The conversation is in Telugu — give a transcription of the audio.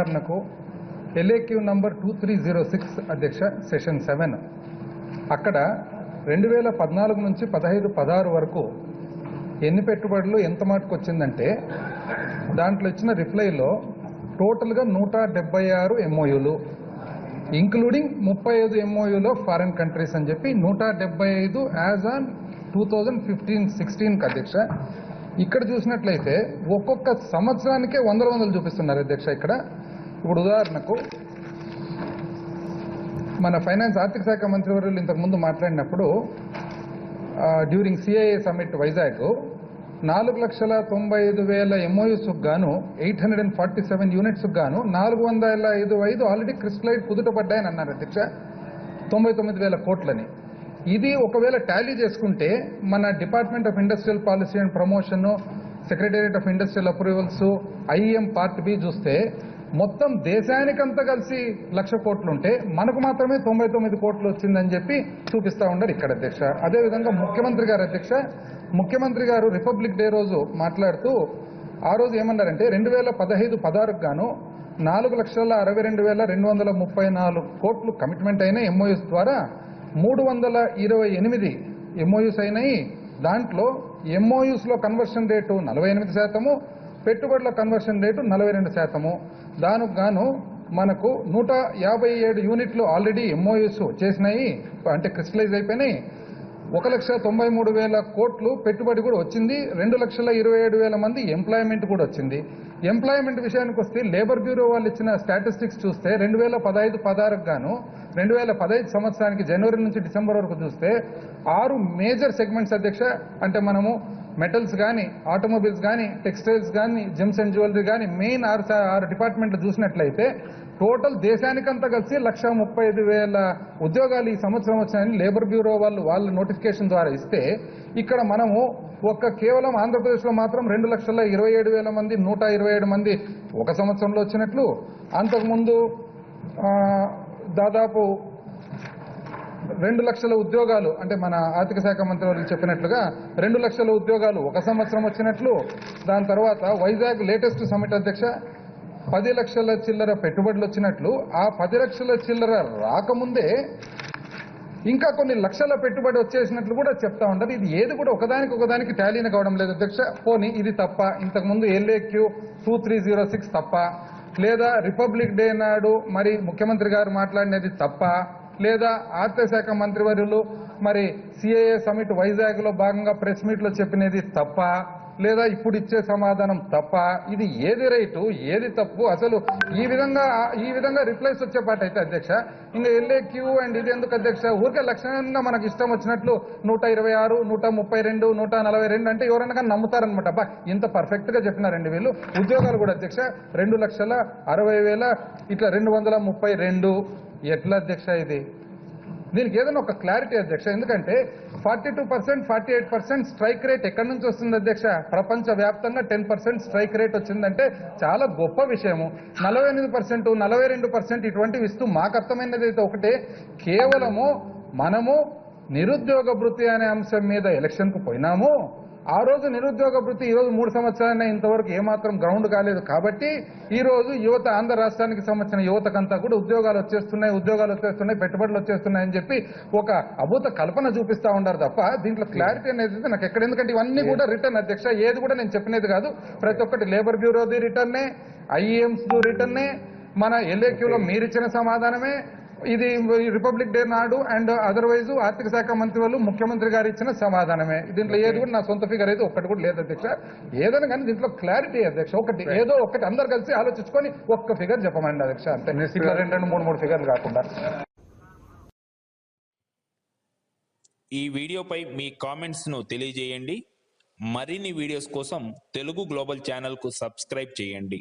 ఉదాహరణకు LAQ number two three zero six అధ్యక్ష సెషన్ సెవెన్ అక్కడ రెండు వేల పద్నాలుగు నుంచి పదహైదు పదహారు వరకు ఎన్ని పెట్టుబడులు ఎంత మాటకు వచ్చిందంటే దాంట్లో ఇచ్చిన రిప్లైలో టోటల్గా నూట డెబ్బై ఆరు ఎంఓయూలు ఇంక్లూడింగ్ ముప్పై ఐదు ఎంఓయూలో ఫారిన్ కంట్రీస్ అని చెప్పి నూట డెబ్బై ఐదు as on two thousand fifteen సిక్స్టీన్కి అధ్యక్ష. ఇక్కడ చూసినట్లయితే ఒక్కొక్క సంవత్సరానికే వందల వందలు చూపిస్తున్నారు అధ్యక్ష ఇక్కడ. ఇప్పుడు ఉదాహరణకు మన ఫైనాన్స్ ఆర్థిక శాఖ మంత్రివర్యులు ఇంతకు ముందు మాట్లాడినప్పుడు డ్యూరింగ్ సిఐఏ సమ్మిట్ వైజాగ్ నాలుగు లక్షల తొంభై ఐదు వేల ఎంఓయూస్కు గాను eight hundred and forty seven యూనిట్స్కు గాను నాలుగు వందల ఐదు ఐదు ఆల్రెడీ క్రిస్టలైట్ కుదుటపడ్డాయని అన్నారు అధ్యక్ష. తొంభై తొమ్మిది వేల కోట్లని. ఇది ఒకవేళ టాలీ చేసుకుంటే మన department of industrial policy and promotion secretariat of industrial approvals IM part B చూస్తే మొత్తం దేశానికంతా కలిసి లక్ష కోట్లు ఉంటే మనకు మాత్రమే తొంభై తొమ్మిది కోట్లు వచ్చిందని చెప్పి చూపిస్తా ఉన్నారు ఇక్కడ అధ్యక్ష. అదేవిధంగా ముఖ్యమంత్రి గారు అధ్యక్ష ముఖ్యమంత్రి గారు రిపబ్లిక్ డే రోజు మాట్లాడుతూ ఆ రోజు ఏమన్నారంటే రెండు వేల పదహైదు పదహారుకు గాను నాలుగు లక్షల అరవై రెండు వేల రెండు వందల ముప్పై నాలుగు కోట్లు కమిట్మెంట్ అయిన ఎంఓఎస్ ద్వారా మూడు వందల ఇరవై ఎనిమిది ఎంఓయూస్ అయినాయి. దాంట్లో ఎంఓయూస్లో కన్వర్షన్ రేటు నలభై ఎనిమిది శాతము పెట్టుబడుల కన్వర్షన్ రేటు నలభై రెండు శాతము. దానికి గాను మనకు నూట యాభై ఏడు యూనిట్లు ఆల్రెడీ ఎంఓయూస్ చేసినాయి అంటే క్రిస్టలైజ్ అయిపోయినాయి. ఒక లక్ష తొంభై మూడు వేల కోట్లు పెట్టుబడి కూడా వచ్చింది. రెండు లక్షల ఇరవై ఏడు వేల మంది ఎంప్లాయ్మెంట్ కూడా వచ్చింది. ఎంప్లాయ్మెంట్ విషయానికి వస్తే లేబర్ బ్యూరో వాళ్ళు ఇచ్చిన స్టాటిస్టిక్స్ చూస్తే రెండు వేల పదహైదు పదహారుకు గాను రెండు వేల పదహైదు సంవత్సరానికి జనవరి నుంచి డిసెంబర్ వరకు చూస్తే ఆరు మేజర్ సెగ్మెంట్స్ అధ్యక్ష అంటే మనము మెటల్స్ కానీ ఆటోమొబైల్స్ కానీ టెక్స్టైల్స్ కానీ జిమ్స్ అండ్ జ్యువెలరీ కానీ మెయిన్ ఆరు ఆరు డిపార్ట్మెంట్లు చూసినట్లయితే టోటల్ దేశానికంతా కలిసి లక్ష ముప్పై ఐదు వేల ఉద్యోగాలు ఈ సంవత్సరం వచ్చాయని లేబర్ బ్యూరో వాళ్ళు వాళ్ళ నోటిఫికేషన్ ద్వారా ఇస్తే ఇక్కడ మనము ఒక్క కేవలం ఆంధ్రప్రదేశ్లో మాత్రం రెండు లక్షల ఇరవై ఏడు వేల మంది నూట ఇరవై ఏడు మంది ఒక సంవత్సరంలో వచ్చినట్లు అంతకుముందు దాదాపు రెండు లక్షల ఉద్యోగాలు అంటే మన ఆర్థిక శాఖ మంత్రి వాళ్ళు చెప్పినట్లుగా రెండు లక్షల ఉద్యోగాలు ఒక సంవత్సరం వచ్చినట్లు దాని తర్వాత వైజాగ్ లేటెస్ట్ సమిట్ అధ్యక్ష పది లక్షల చిల్లర పెట్టుబడులు వచ్చినట్లు ఆ పది లక్షల చిల్లర రాకముందే ఇంకా కొన్ని లక్షల పెట్టుబడి వచ్చేసినట్లు కూడా చెప్తా ఉంటారు ఇది ఏది కూడా ఒకదానికి ఒకదానికి టాలీని కావడం లేదు అధ్యక్ష. పోనీ ఇది తప్ప ఇంతకుముందు LAQ two three zero six తప్ప లేదా రిపబ్లిక్ డే నాడు మరి ముఖ్యమంత్రి గారు మాట్లాడినది తప్ప లేదా ఆర్థిక శాఖ మంత్రివర్యులు మరి సిఏఏ సమిట్ వైజాగ్లో భాగంగా ప్రెస్ మీట్లో చెప్పినది తప్ప లేదా ఇప్పుడు ఇచ్చే సమాధానం తప్ప ఇది ఏది రైటు ఏది తప్పు? అసలు ఈ విధంగా ఈ విధంగా రిప్లైస్ వచ్చే పాట అయితే అధ్యక్ష ఇంకా ఎల్ఏ క్యూ అండ్ ఇది ఎందుకు అధ్యక్ష? ఊరికే లక్షణంగా మనకు ఇష్టం వచ్చినట్లు నూట ఇరవై ఆరు నూట ముప్పై రెండు నూట నలభై రెండు అంటే ఎవరైనా నమ్ముతారనమాట అబ్బా ఇంత పర్ఫెక్ట్గా చెప్పినారండి వీళ్ళు ఉద్యోగాలు కూడా అధ్యక్ష రెండు లక్షల అరవై వేల ఇట్లా రెండు వందల ముప్పై రెండు. ఎట్లా అధ్యక్ష ఇది? దీనికి ఏదైనా ఒక క్లారిటీ అధ్యక్ష ఎందుకంటే forty two percent forty eight percent strike rate ఎక్కడి నుంచి వస్తుంది అధ్యక్ష? ప్రపంచ వ్యాప్తంగా టెన్ పర్సెంట్ స్ట్రైక్ రేట్ వచ్చిందంటే చాలా గొప్ప విషయము. నలభై ఎనిమిది పర్సెంట్ నలభై రెండు పర్సెంట్ ఇటువంటివి ఇస్తూ మాకు అర్థమైనది అయితే ఒకటే కేవలము మనము నిరుద్యోగ వృత్తి అనే అంశం మీద ఎలక్షన్కు పోయినాము. ఆ రోజు నిరుద్యోగ భృతి ఈ రోజు మూడు సంవత్సరాలైనా ఇంతవరకు ఏమాత్రం గ్రౌండ్ కాలేదు కాబట్టి ఈ రోజు యువత ఆంధ్ర రాష్ట్రానికి సంబంధించిన యువతకంతా కూడా ఉద్యోగాలు వచ్చేస్తున్నాయి ఉద్యోగాలు వచ్చేస్తున్నాయి పెట్టుబడులు వచ్చేస్తున్నాయి అని చెప్పి ఒక అభూత కల్పన చూపిస్తా ఉండారు తప్ప దీంట్లో క్లారిటీ అనేది నాకు ఎక్కడ ఎందుకంటే ఇవన్నీ కూడా రిటర్న్ అధ్యక్ష ఏది కూడా నేను చెప్పినది కాదు. ప్రతి ఒక్కటి లేబర్ బ్యూరోది రిటర్నే ఐఎమ్స్ రిటర్నే మన ఎల్ఏక్యూలో మీరిచ్చిన సమాధానమే ఇది రిపబ్లిక్ డే నాడు అండ్ అదర్వైజ్ ఆర్థిక శాఖ మంత్రి వాళ్ళు ముఖ్యమంత్రి గారు ఇచ్చిన సమాధానమే. దీంట్లో ఏది కూడా నా సొంత ఫిగర్ అయితే ఒక్కటి కూడా లేదు అధ్యక్ష. ఏదైనా కానీ దీంట్లో క్లారిటీ అధ్యక్ష. ఒకటి ఏదో ఒకటి అందరు కలిసి ఆలోచించుకొని ఒక్క ఫిగర్ చెప్పమండి అధ్యక్ష. అంతే. రెండు రెండు మూడు మూడు ఫిగర్లు కాకుండా. ఈ వీడియోపై మీ కామెంట్స్ను తెలియజేయండి. మరిన్ని వీడియోస్ కోసం తెలుగు గ్లోబల్ ఛానల్కు సబ్స్క్రైబ్ చేయండి.